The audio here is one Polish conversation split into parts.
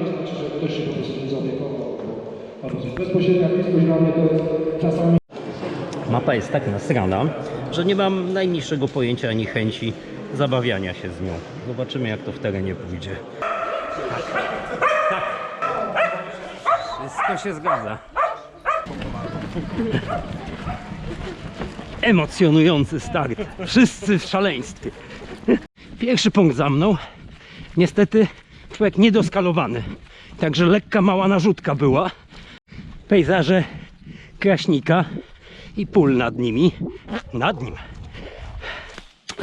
to znaczy, że ktoś się po prostu nie zaopiekował. Bezpośrednia bliskość dla mnie to czasami Mapa jest tak nasrana, że nie mam najmniejszego pojęcia ani chęci zabawiania się z nią. Zobaczymy jak to w terenie pójdzie. Wszystko się zgadza. Emocjonujący start. Wszyscy w szaleństwie. Pierwszy punkt za mną. Niestety człowiek niedoskalowany. Także lekka mała narzutka była. Pejzaże Kraśnika i pól nad nimi. Nad nim.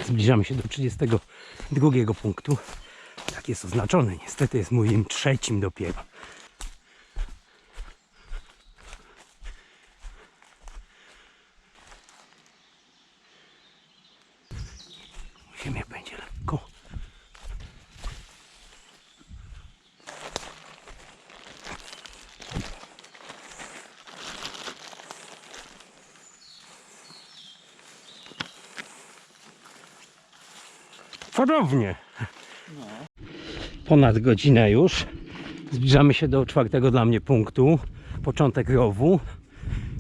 Zbliżamy się do 32 punktu. Tak jest oznaczony. Niestety jest moim trzecim dopiero. Podobnie. Ponad godzinę już. Zbliżamy się do czwartego dla mnie punktu. Początek rowu.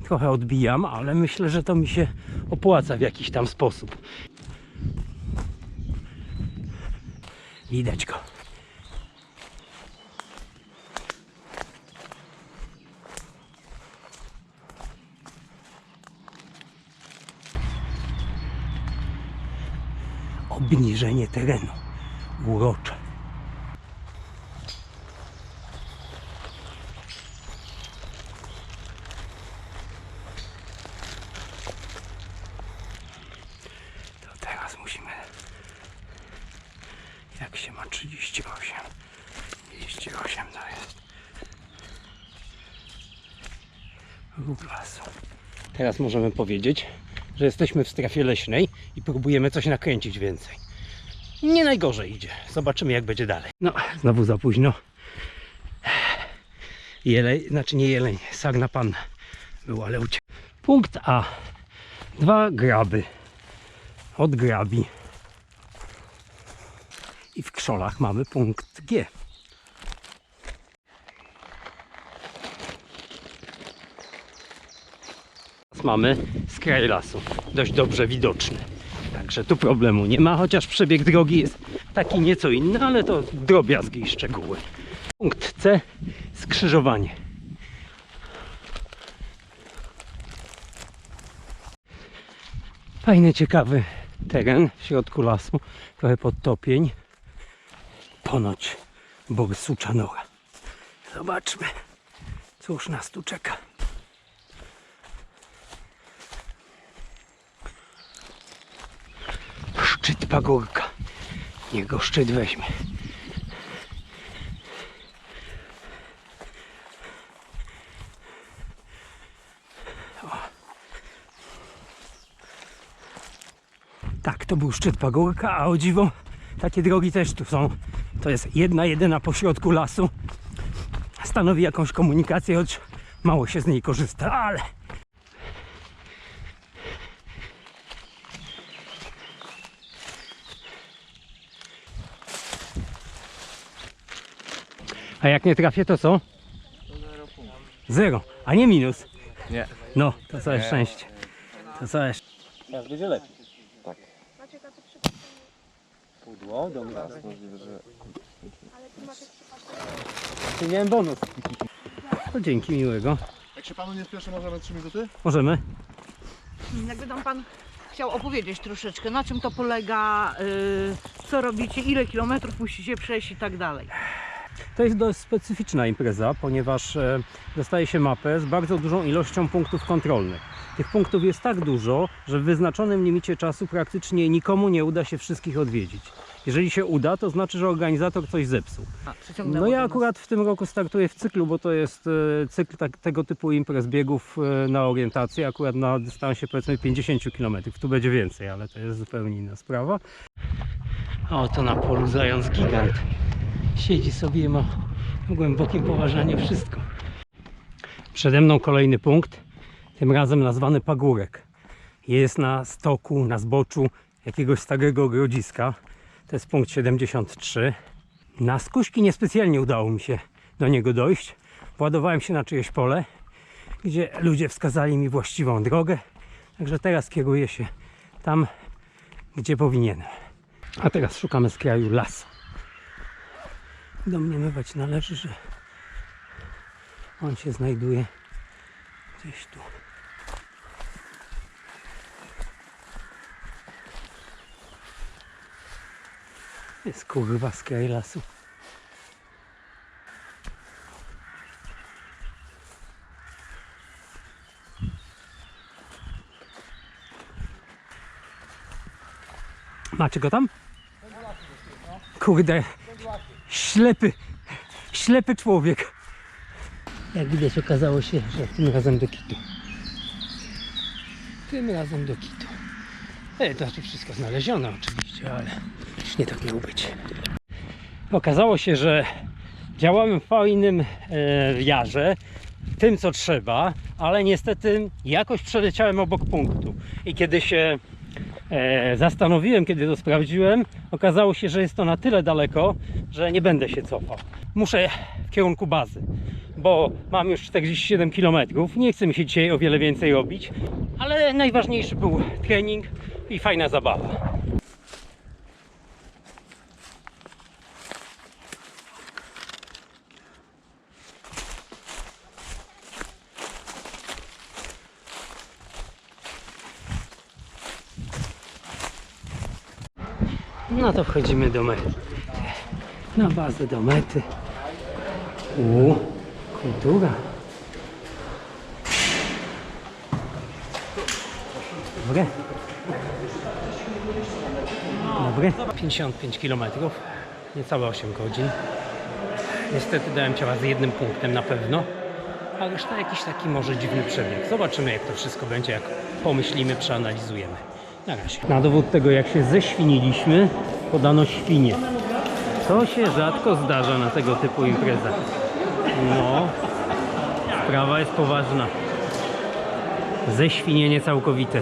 Trochę odbijam, ale myślę, że to mi się opłaca w jakiś tam sposób. Widać go. Obniżenie terenu. Urocze. To teraz musimy jak się ma 38? 38 to jest. Rób lasu. Teraz możemy powiedzieć, że jesteśmy w strefie leśnej i próbujemy coś nakręcić więcej. Nie najgorzej idzie. Zobaczymy jak będzie dalej. No, znowu za późno. Jeleń, znaczy nie jeleń, sarna panna był, ale uciekł. Punkt A. Dwa graby. Od grabi. I w krzolach mamy punkt G. Mamy skraj lasu, dość dobrze widoczny. Także tu problemu nie ma, chociaż przebieg drogi jest taki nieco inny, ale to drobiazgi i szczegóły. Punkt C, skrzyżowanie. Fajny, ciekawy teren w środku lasu, trochę podtopień ponoć Bóg Suczanora. Zobaczmy, cóż nas tu czeka. Szczyt pagórka. Niech go szczyt weźmie. Tak, to był szczyt pagórka, a o dziwo takie drogi też tu są. To jest jedna, jedyna pośrodku lasu. Stanowi jakąś komunikację, choć mało się z niej korzysta, ale... A jak nie trafię, to co? Zero, a nie minus. Nie. No, to całe szczęście. To całe szczęście. Teraz będzie lepiej. Tak. Pudło, dobra. Możliwe, że Tu miałem bonus. To dzięki, miłego. Jak się panu nie spieszy, możemy 3 minuty? Możemy? Jakby tam pan chciał opowiedzieć troszeczkę, na czym to polega, yy, co robicie, ile kilometrów musicie przejść i tak dalej. To jest dość specyficzna impreza, ponieważ e, dostaje się mapę z bardzo dużą ilością punktów kontrolnych. Tych punktów jest tak dużo, że w wyznaczonym limicie czasu praktycznie nikomu nie uda się wszystkich odwiedzić. Jeżeli się uda, to znaczy, że organizator coś zepsuł. No ja akurat w tym roku startuję w cyklu, bo to jest e, cykl tak, tego typu imprez biegów e, na orientację, akurat na dystansie powiedzmy 50 km. Tu będzie więcej, ale to jest zupełnie inna sprawa. O, to na polu zając gigant. Siedzi sobie i ma w głębokim poważaniu wszystko. Przede mną kolejny punkt, tym razem nazwany Pagórek. Jest na stoku, na zboczu jakiegoś starego grodziska. To jest punkt 73. Na skuśki niespecjalnie udało mi się do niego dojść. Ładowałem się na czyjeś pole, gdzie ludzie wskazali mi właściwą drogę. Także teraz kieruję się tam, gdzie powinienem. A teraz szukamy z kraju lasu. Domniemywać należy, że on się znajduje gdzieś tu. Jest kurwa z lasu. Macie go tam? Kurde, ślepy, ślepy człowiek. Jak widać okazało się, że tym razem do kitu. Tym razem do kitu. E, to znaczy wszystko znalezione oczywiście, ale nie tak miało być. Okazało się, że działałem w fajnym e, jarze, tym co trzeba, ale niestety jakoś przeleciałem obok punktu. I kiedy się e, zastanowiłem, kiedy to sprawdziłem, okazało się, że jest to na tyle daleko, że nie będę się cofał. Muszę w kierunku bazy, bo mam już 47 km. Nie chcę mi się dzisiaj o wiele więcej robić, ale najważniejszy był trening i fajna zabawa. No to wchodzimy do mety. Na bazę do mety. U, kultura. Dobre. Dobre. 55 km. Niecałe 8 godzin. Niestety dałem ciała z jednym punktem na pewno. A reszta jakiś taki może dziwny przebieg. Zobaczymy jak to wszystko będzie, jak pomyślimy, przeanalizujemy. Na razie. Na dowód tego jak się zeświniliśmy, podano świnie. To się rzadko zdarza na tego typu imprezach. No, sprawa jest poważna. Ześwinienie całkowite.